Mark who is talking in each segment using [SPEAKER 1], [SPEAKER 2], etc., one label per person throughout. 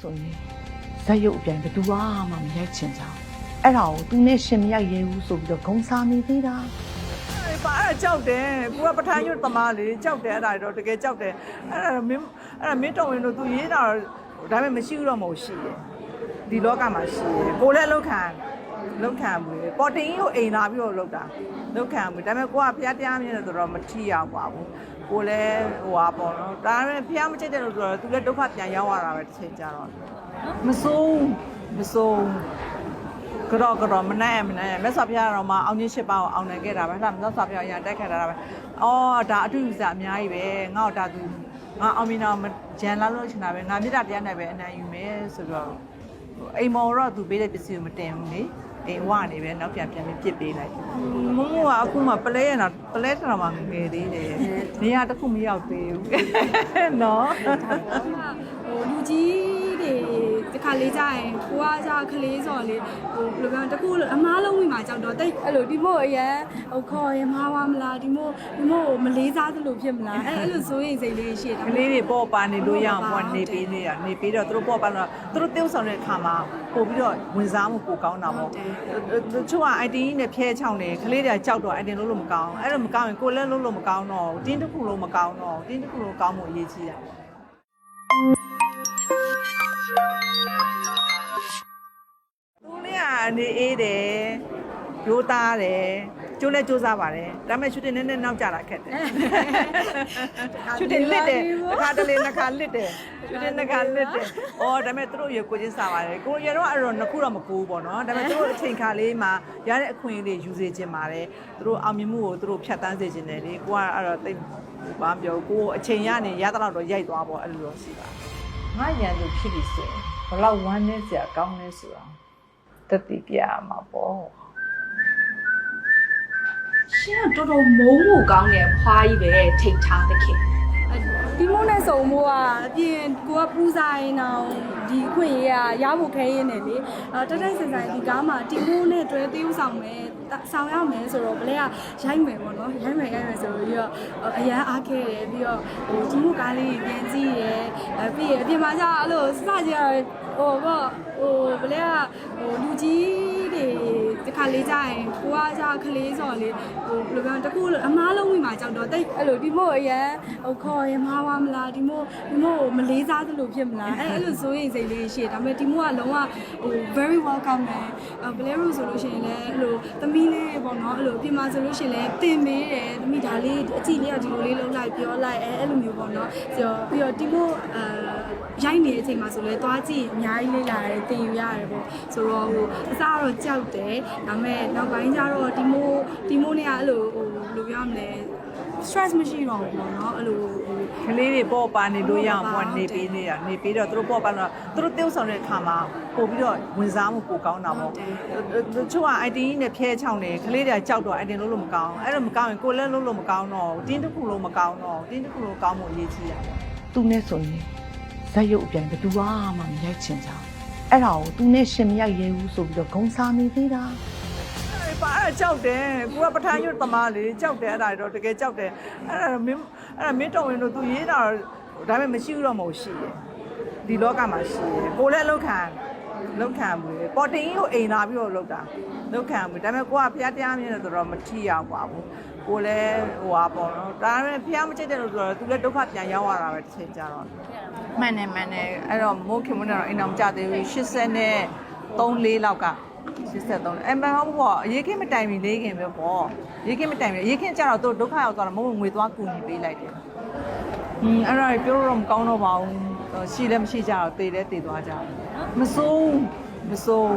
[SPEAKER 1] ဆိုရင်ဇက်ရုပ်အပြန်ဘယ်သူမှမရိုက်ချင်ကြဘူးအဲ့ဒါကိုသူနဲ့ရှင်မရိုက်ရဲဘူးဆိုပြီးတော့ဂုံစားနေသေးတာ
[SPEAKER 2] အဲ့ပါအဲ့ဒါကြောက်တယ်ကိုကပထမရွတ်သမားလေကြောက်တယ်အဲ့ဒါတော့တကယ်ကြောက်တယ်အဲ့ဒါမင်းအဲ့ဒါမင်းတော်ဝင်တို့သူရေးတာတော့ဒါပေမဲ့မရှိဘူးတော့မဟုတ်ရှိတယ်ဒီလောကမှာရှိတယ်ကိုလည်းလောက်ခံလောက်ခံမှုလေပေါ်တင်ကြီးကိုအိမ်လာပြီးတော့လောက်တာ လောက်ခံမှုဒါပေမဲ့ကိုကဖျားတရားမြင်တယ်ဆိုတော့မထီအောင်ပါဘူးကိုလည်းဟိုဟာပေါ့နော်ဒါပေမဲ့ဖျားမချစ်တယ်လို့ဆိုတော့သူလည်းဒုက္ခပြန်ရောက်ရတာပဲတစ်ချိန်ကြာတော့မစိုးမစိုးကတော့ကတော့မနိုင်မနိုင်မြတ်စွာဘုရားတော်မှာအောင်ကြီး၈ပါးကိုအောင်နိုင်ခဲ့တာပဲအဲ့ဒါမြတ်စွာဘုရားအရင်တက်ခဲ့တာပဲအော်ဒါအထုယူစအများကြီးပဲငါ့ကိုဒါသူငါအောင်မင်းတော်ဂျန်လာလို့ချင်တာပဲငါမြတ်တရားနဲ့ပဲအနိုင်ယူမယ်ဆိုတော့အိမ်မော်တော့သူပေးတဲ့ပစ္စည်းကိုမတင်ဘူးလေ အိမ်ဝကနေပဲနောက်ပြန်ပြန်ပြီးပြစ်ပေးလိုက်မမကအခုမှပလဲရတာပလဲတော်မှာငယ်သေးတယ်နေရာတစ်ခုမရောက်သေးဘူးနော်
[SPEAKER 3] ဟိုလူကြီးတွေ တခါလေးကြာရင်ကိုကကြာခလေးစော်လေးဟိုဘယ်လိုပြောတကူအမားလုံးဝင်မှာကြောက်တော့တိတ်အဲ့လိုဒီမို့အရန်ဟိုခေါ်ရင်မားပါမလားဒီမို့ဒီမို့မလေးစားသလိုဖြစ်မလားအဲ့အဲ့လိုစိုးရိမ်စိတ်လေးရှိတာ
[SPEAKER 2] ကလေးတွေပေါ့ပါနေလို့ရအောင်ပေါ့နေပေးနေတာနေပေးတော့သူတို့ပေါ့ပါတော့သူတို့တေးဥဆောင်တဲ့အခါမှာပို့ပြီးတော့ဝင်စားမှုပိုကောင်းတာပေါ့သူချို့က ID နဲ့ဖျဲချောင်းနေကလေးတွေကြောက်တော့ ID လုံးလို့မကောင်းအဲ့ဒါမကောင်းရင်ကိုလည်းလုံးလို့မကောင်းတော့တင်းတစ်ခုလုံးမကောင်းတော့တင်းတစ်ခုလုံးကောင်းမှုအရေးကြီးတာသူ လေးကနေအေးတယ်ရိုးသားတယ်ကျိုးလဲစူးစားပါတယ်ဒါပေမဲ့ရှူတင်နည်းနည်းနောက်ကျတာခက်တယ်ချွတ်တင်လစ်တယ်တစ်ခါတလေနှစ်ခါလစ်တယ်ချွတ်တင်နှစ်ခါလစ်တယ်။အော်ဒါပေမဲ့သူတို့ရေကိုချင်းစားပါတယ်။ကိုရေတော့အဲ့တော့နှစ်ခုတော့မကူဘူးပေါ့နော်။ဒါပေမဲ့သူတို့အချိန်ခါလေးမှာရတဲ့အခွင့်အရေးတွေယူစေခြင်းပါတယ်။သူတို့အောင်မြင်မှုကိုသူတို့ဖြတ်တန်းစေခြင်းတယ်လေ။ကိုကအဲ့တော့တိတ်ဘာမပြောကိုအချိန်ရနေရတဲ့တော့ရိုက်သွားပေါ့အဲ့လိုတော့ရှိပါ။ငါရန်သူဖြစ်ပြီဆိုရင်ဘလောက်ဝမ်းနည်းစရာကောင်းလဲဆိုတာ တတိပြရမှာပေါ့။
[SPEAKER 4] ရှင်ကတော်တော်မုန်းဖို့ကောင်းတဲ့ဖွားကြီးပဲထိတ်ထားတဲ့ခင်
[SPEAKER 3] ဒီမို့နဲ့စုံမို့ကအပြင်ကိုကပူဇာရင်တော့ဒီအခွင့်အရေးကရဖို့ခဲရင်းနေလေအဲတက်တက်ဆန်ဆန်ဒီကားမှာဒီမို့နဲ့တွဲသေးဥဆောင်မယ်ဆောင်ရမယ်ဆိုတော့ဘလဲကရိုက်မယ်ပေါ့နော်ရိုက်မယ်ရိုက်မယ်ဆိုတော့ပြီးတော့အရန်အားခဲတယ်ပြီးတော့ဟိုဒီမို့ကားလေးပြန်ကြည့်ရယ်အဲပြီးရအပြင်မှာကျအဲ့လိုစစကြရဟိုပေါ့ဟိုဘလဲကဟိုလူကြီးတွေတခါ လေးကြာရင်ကိုကကြာခလေးစော်လေးဟိုဘယ်လိုပြောတကူအမားလုံးဝင်မှာကြောက်တော့တိတ်အဲ့လိုဒီမို့အရန်ဟိုခေါ်ရင်မားပါမလားဒီမို့ဒီမို့မလေးစားသလိုဖြစ်မလားအဲ့အဲ့လိုစိုးရိမ်စိတ်လေးရှိတယ်ဒါပေမဲ့ဒီမို့ကလုံးဝဟို very welcome ပဲဘလဲရိုဆိုလို့ရှိရင်လည်းအဲ့လိုသမီးလေးပေါ့နော်အဲ့လိုအပြင်မှာဆိုလို့ရှိရင်လည်းတင်မေးတယ်သမီးဒါလေးအကြည့်လေးကဒီလိုလေးလုံးလိုက်ပြောလိုက်အဲအဲ့လိုမျိုးပေါ့နော်ပြီးတော့ပြီးတော့ဒီမို့အာရိုက်နေတဲ့အချိန်မှာဆိုလဲသွားကြည့်အများကြီးလေးလာတယ်တင်ယူရတယ်ပေါ့ဆိုတော့ဟိုအစားတော့ကြောက်တယ်ဒါပေမဲ့နောက်ပိုင်းကျတော့ဒီမို့ဒီမို့နဲ့ကအဲ့လိုဟိုဘယ်လိုပြောရမလဲ stress မရှိတော့ဘူးပေါ့နော်အဲ့လိုဟို
[SPEAKER 2] ကလေးတွေပေါ့ပါနေလို့ရအောင်ပေါ့နေပေးနေတာနေပေးတော့သူတို့ပေါ့ပါတော့သူတို့တေးဥဆောင်တဲ့အခါမှာပို့ပြီးတော့ဝင်စားမှုပိုကောင်းတာပေါ့သူချို့က ID နဲ့ဖျဲချောင်းနေကလေးတွေကြောက်တော့ ID လုံးလို့မကောင်းအဲ့ဒါမကောင်းရင်ကိုလည်းလုံးလို့မကောင်းတော့တင်းတစ်ခုလုံးမကောင်းတော့တင်းတစ်ခုလုံးကောင်းမှုအရေးကြီးတာ
[SPEAKER 1] သူနဲ့ဆိုရင်ဇက်ရုပ်အပြန်ဘယ်သူမှမရိုက်ချင်ကြဘူးအဲ့ဒါကိုသူနဲ့ရှင်မရိုက်ရဲဘူးဆိုပြီးတော့ဂုံစားနေသေးတာ
[SPEAKER 2] အဲ့ ပါအဲ့ဒါကြောက်တယ်ကိုကပထမရွတ်သမားလေကြောက်တယ်အဲ့ဒါတော့တကယ်ကြောက်တယ်အဲ့ဒါမင်းအဲ့ဒါမင်းတော်ဝင်တို့သူရေးတာတော့ဒါပေမဲ့မရှိဘူးတော့မဟုတ်ရှိတယ်ဒီလောကမှာရှိတယ်ကိုလည်းလောက်ခံလောက်ခံမှုလေပေါ်တင်ကြီးကိုအိမ်လာပြီးတော့လောက်တာလောက်ခံမှုဒါပေမဲ့ကိုကဖျားတရားမြင်တယ်ဆိုတော့မထီအောင်ပါဘူးကိုလည်းဟိုဟာပေါ့နော်ဒါပေမဲ့ဖျားမချစ်တယ်လို့ဆိုတော့သူလည်းဒုက္ခပြန်ရောက်ရတာပဲတစ်ချိန်ကြာတော့မှန်တယ်မှန်တယ်အဲ့တော့မိုးခင်မနဲ့တော့အိမ်တော်မကြသေးဘူး80နဲ့3 4လောက်က 83အဲ့မဟုတ်ဘောရေခင်းမတိုင်မီလေးခင်ပဲပေါ့ရေခင်းမတိုင်မီရေခင်းကြတော့သူဒုက္ခရောက်သွားတော့မဟုတ်ငွေသွားကူညီပေးလိုက်တယ်ဟင်းအဲ့ဒါပြောတော့မကောင်းတော့ပါဘူးရှိလည်းမရှိကြတော့တေးလည်းတေးသွားကြမစိုးမစိုး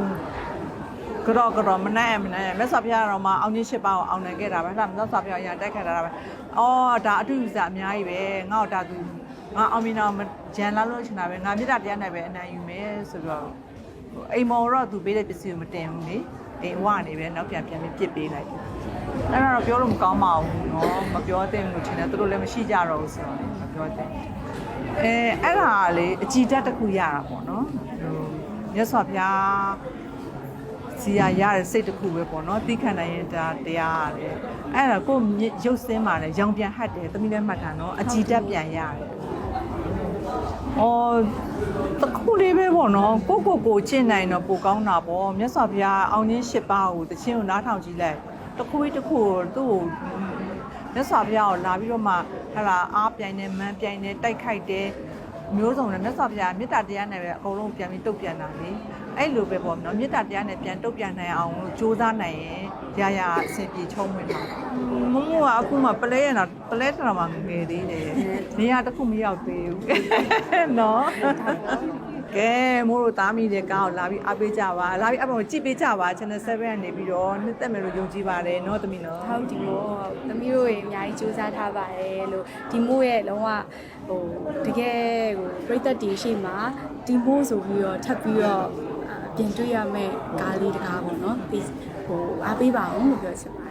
[SPEAKER 2] ကတော့ကတော့မနိုင်မနိုင်မြတ်စွာဘုရားတော်မှာအောင်ကြီး၈ပါးကိုအောင်နိုင်ခဲ့တာပဲဒါမြတ်စွာဘုရားအရင်တက်ခဲ့တာပဲအော်ဒါအထုယူစအများကြီးပဲငါ့ကိုဒါသူငါအောင်မင်းတော်ဂျန်လာလို့ချင်တာပဲငါမြတ်တရားနဲ့ပဲအနိုင်ယူမယ်ဆိုတော့ အိမ်မော်တော့သူပေးတဲ့ပစ္စည်းကိုမတင်ဘူးလေအိမ်ဝကနေပဲနောက်ပြန်ပြန်ပြီးပြစ်ပေးလိုက်တယ်အဲ့ဒါတော့ပြောလို့မကောင်းပါဘူးเนาะမပြောသင့်ဘူးလို့ထင်တယ်သူတို့လည်းမရှိကြတော့ဘူးဆိုတော့မပြောသင့်အဲအဲ့ဒါကလေအကြည်တက်တစ်ခုရတာပေါ့နော်ဟိုမြတ်စွာဘုရားစီရရတဲ့စိတ်တစ်ခုပဲပေါ့နော်သိခံနိုင်ရင်ဒါတရားရတယ်အဲ့ဒါကိုရုပ်စင်းပါလေရောင်ပြန်ဟတ်တယ်သမီးလည်းမှတ်တာနော်အကြည်တက်ပြန်ရတယ် အော် တခုလေးပဲပေါ့နော်ကိုကိုကိုကျင့်နိုင်တော့ပိုကောင်းတာပေါ့မြတ်စွာဘုရားအောင်ခြင်း၈ပါးကိုတခြင်းကိုနားထောင်ကြည့်လိုက်တခုလေးတစ်ခုကိုသူ့ကိုမြတ်စွာဘုရားကိုလာပြီးတော့မှဟလာအားပြိုင်နေမန်းပြိုင်နေတိုက်ခိုက်တယ်မျိုးစုံနဲ့မြတ်စွာဘုရားမေတ္တာတရားနဲ့ပဲအကုန်လုံးပြန်ပြီးတုတ်ပြန်တာလေ အဲ့လိုပဲပေါ့နော်မေတ္တာတရားနဲ့ပြန်တုတ်ပြန်နိုင်အောင်လို့ကြိုးစားနိုင်ရင်ရာရာအဆင်ပြေချုံးဝင်တာမမကအခုမှပလဲရတာပလဲထတာမှငယ်သေးတယ်နေရာတစ်ခုမရောက်သေးဘူးနော်ကဲမိုးတို့သားမိတဲ့ကားကိုလာပြီးအားပေးကြပါလာပြီးအပေါ်ကြည့်ပေးကြပါ channel 7ကနေပြီးတော့နှစ်သက်မယ်လို့ယုံကြည်ပါတယ်နော်သမီးနော်
[SPEAKER 3] ဟုတ်ဒီမို့သမီးတို့ရေအများကြီးစူးစမ်းထားပါတယ်လို့ဒီမို့ရဲ့လုံးဝဟိုတကယ်ဟိုပြိသက်တီရှိမှာဒီမို့ဆိုပြီးတော့ထပ်ပြီးတော့အာ ပြင်တွေ့ရမယ့်ကားလေးတကားပေါ့နော်ဒီဟိုအားပေးပါအောင်လို့ပြောချင်ပါ